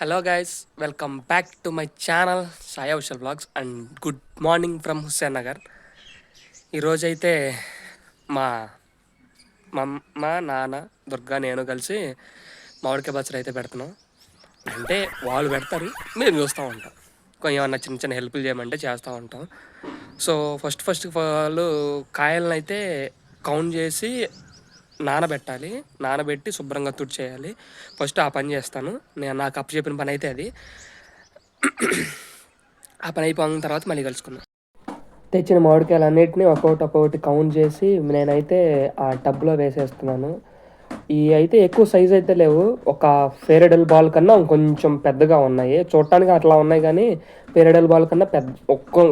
Hello guys welcome back to my channel Saya Ushal vlogs and good morning from Hussain Nagar ఈరోజైతే మా మమ్మ నాన్న దుర్గా నేను కలిసి మామిడికాయ పచ్చడి అయితే పెడుతున్నాం. అంటే వాళ్ళు పెడతారు మేము చూస్తూ ఉంటాం. కొంచెం ఏమన్నా చిన్న చిన్న హెల్ప్లు చేయమంటే చేస్తూ ఉంటాం. సో ఫస్ట్ ఫస్ట్ వాళ్ళు కాయలను అయితే కౌంట్ చేసి నానబెట్టాలి. నానబెట్టి శుభ్రంగా తుడిచేయాలి. ఫస్ట్ ఆ పని చేస్తాను. నేను నాకు అప్పు చెప్పిన పని అయితే అది. ఆ పని అయిపోయిన తర్వాత మళ్ళీ కలుసుకున్నాను తెచ్చిన మామిడికాయలన్నిటిని ఒక్కొక్కటి ఒక్కొక్కటి కౌంట్ చేసి నేనైతే ఆ టబ్లో వేసేస్తున్నాను. ఈ అయితే ఎక్కువ సైజ్ అయితే లేవు. ఒక ఫేరడల్ బాల్ కన్నా కొంచెం పెద్దగా ఉన్నాయి. చూడటానికి అట్లా ఉన్నాయి కానీ ఫేరడల్ బాల్ కన్నా పెద్ద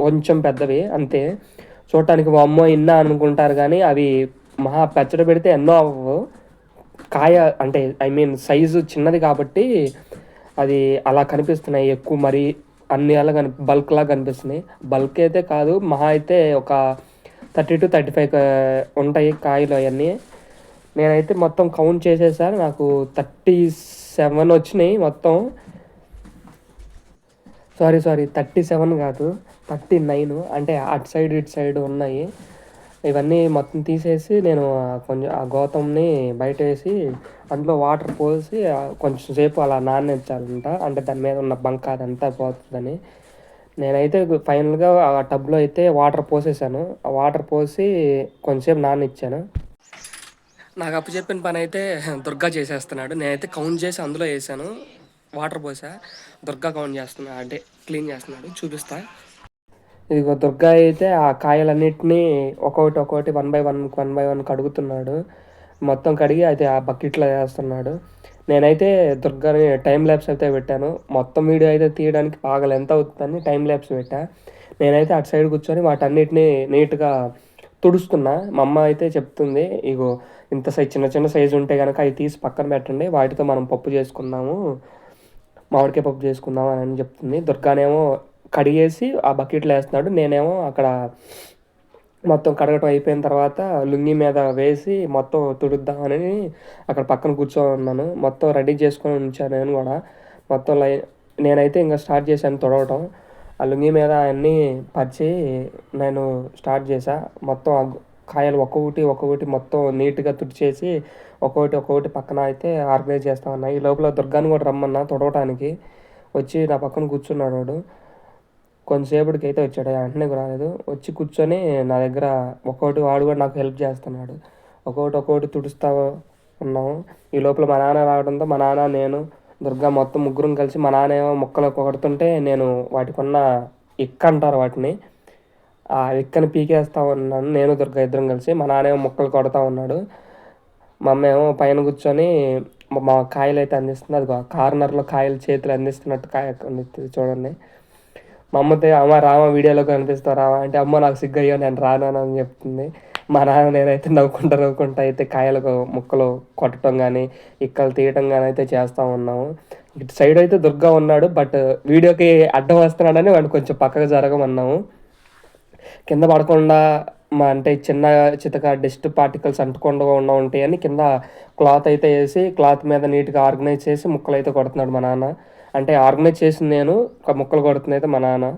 కొంచెం పెద్దవి అంతే. చూడటానికి అమ్మో ఇన్నా అనుకుంటారు కానీ అవి మహా పచ్చడి పెడితే ఎన్నో అవ్వవు. కాయ అంటే ఐ మీన్ సైజు చిన్నది కాబట్టి అది అలా కనిపిస్తున్నాయి ఎక్కువ మరి అన్ని అలా కని బల్క్లా కనిపిస్తున్నాయి. బల్క్ అయితే కాదు మహా అయితే ఒక థర్టీ టు థర్టీ ఫైవ్ ఉంటాయి కాయలు అవన్నీ. నేనైతే మొత్తం కౌంట్ చేసేసాను నాకు థర్టీ సెవెన్ వచ్చినాయి మొత్తం. సారీ సారీ థర్టీ సెవెన్ కాదు థర్టీ నైన్ అంటే అటు సైడ్ ఇటు సైడ్ ఉన్నాయి. ఇవన్నీ మొత్తం తీసేసి నేను కొంచెం ఆ గోతంని బయట వేసి అందులో వాటర్ పోసి కొంచెం సేపు అలా నానెచ్చాలంట అంటే దాని మీద ఉన్న బంక అదంతా పోతుందని. నేనైతే ఫైనల్గా ఆ టబ్లో అయితే వాటర్ పోసేసాను. ఆ వాటర్ పోసి కొంచెంసేపు నానిచ్చాను నాకు అప్పు చెప్పిన పని అయితే దుర్గా చేసేస్తున్నాడు. నేనైతే కౌంట్ చేసి అందులో వేసాను. వాటర్ పోసా. దుర్గా కౌంట్ చేస్తున్నా అంటే క్లీన్ చేస్తున్నాడు. చూపిస్తా. ఇదిగో దుర్గా అయితే ఆ కాయలన్నిటినీ ఒక్కొక్కటి ఒక్కొక్కటి one by one one by one కడుగుతున్నాడు మొత్తం కడిగి అయితే ఆ బకెట్లో వేస్తున్నాడు. నేనైతే దుర్గాని టైం ల్యాబ్స్ అయితే పెట్టాను. మొత్తం వీడియో అయితే తీయడానికి పాగలు ఎంత అవుతుందని టైం ల్యాబ్స్ పెట్టా. నేనైతే అటు సైడ్ కూర్చొని వాటన్నిటిని నీట్గా తుడుస్తున్నా. మా అమ్మ అయితే చెప్తుంది ఇగో ఇంత సైజ్ చిన్న చిన్న సైజు ఉంటే కనుక అవి తీసి పక్కన పెట్టండి వాటితో మనం పప్పు చేసుకుందాము మామిడికాయ పప్పు చేసుకుందాం అని చెప్తుంది. దుర్గానేమో కడిగేసి ఆ బకెట్లో వేస్తున్నాడు. నేనేమో అక్కడ మొత్తం కడగటం అయిపోయిన తర్వాత లుంగి మీద వేసి మొత్తం తుడుద్దామని అక్కడ పక్కన కూర్చొని ఉన్నాను. మొత్తం రెడీ చేసుకొని ఉంచాను నేను కూడా. మొత్తం లై నేనైతే ఇంకా స్టార్ట్ చేశాను తుడవటం. ఆ లుంగి మీద అన్నీ పరిచి నేను స్టార్ట్ చేశా. మొత్తం కాయలు ఒక్కొక్కటి ఒక్కొక్కటి మొత్తం నీట్గా తుడిచేసి ఒక్కొక్కటి ఒక్కొక్కటి పక్కన అయితే ఆర్గనైజ్ చేస్తా ఉన్నా. ఈ లోపల దుర్గాని కూడా రమ్మన్నా తుడవటానికి. వచ్చి నా పక్కన కూర్చున్నాడు వాడు. కొంతసేపటికి అయితే వచ్చాడు వెంటనే రాలేదు. వచ్చి కూర్చొని నా దగ్గర ఒక్కొక్కటి వాడు కూడా నాకు హెల్ప్ చేస్తున్నాడు. ఒక్కొక్కటి ఒక్కొక్కటి తుడుస్తా ఉన్నాము. ఈ లోపల మా నాన్న రావడంతో మా నాన్న నేను దుర్గా మొత్తం ముగ్గురం కలిసి మా నాన్న ఏమో మొక్కలు కొడుతుంటే నేను వాటికి ఉన్న ఇక్క అంటారు వాటిని. ఆ ఇక్కని పీకేస్తా ఉన్నాను. నేను దుర్గా ఇద్దరం కలిసి మా నాన్న ఏమో మొక్కలు కొడతా ఉన్నాడు. మా అమ్మ ఏమో పైన కూర్చొని మా కాయలు అయితే అందిస్తుంది. అది కార్నర్లో కాయలు చేతులు అందిస్తున్నట్టు కాయ చూడండి. మా అమ్మతో అమ్మ రామ వీడియోలో కనిపిస్తావు రామా? అంటే అమ్మ నాకు సిగ్గు అయ్యో నేను రాను అని చెప్తుంది. మా నాన్న నేనైతే నవ్వుకుంటా నవ్వుకుంటా అయితే కాయలకు ముక్కలు కొట్టడం కానీ ఇక్కలు తీయటం కానీ అయితే చేస్తూ ఉన్నాము. ఇటు సైడ్ అయితే దుర్గా ఉన్నాడు బట్ వీడియోకి అడ్డం వస్తున్నాడని వాడిని కొంచెం పక్కకు జరగమన్నాము. కింద పడకుండా మా అంటే చిన్న చితక డస్ట్ పార్టికల్స్ అంటకుండా ఉన్న ఉంటాయని కింద క్లాత్ అయితే వేసి క్లాత్ మీద నీట్గా ఆర్గనైజ్ చేసి ముక్కలు అయితే కొడుతున్నాడు మా నాన్న. అంటే ఆర్గనైజ్ చేసింది నేను ఒక ముక్కలు కొడుతుంది అయితే మా నాన్న.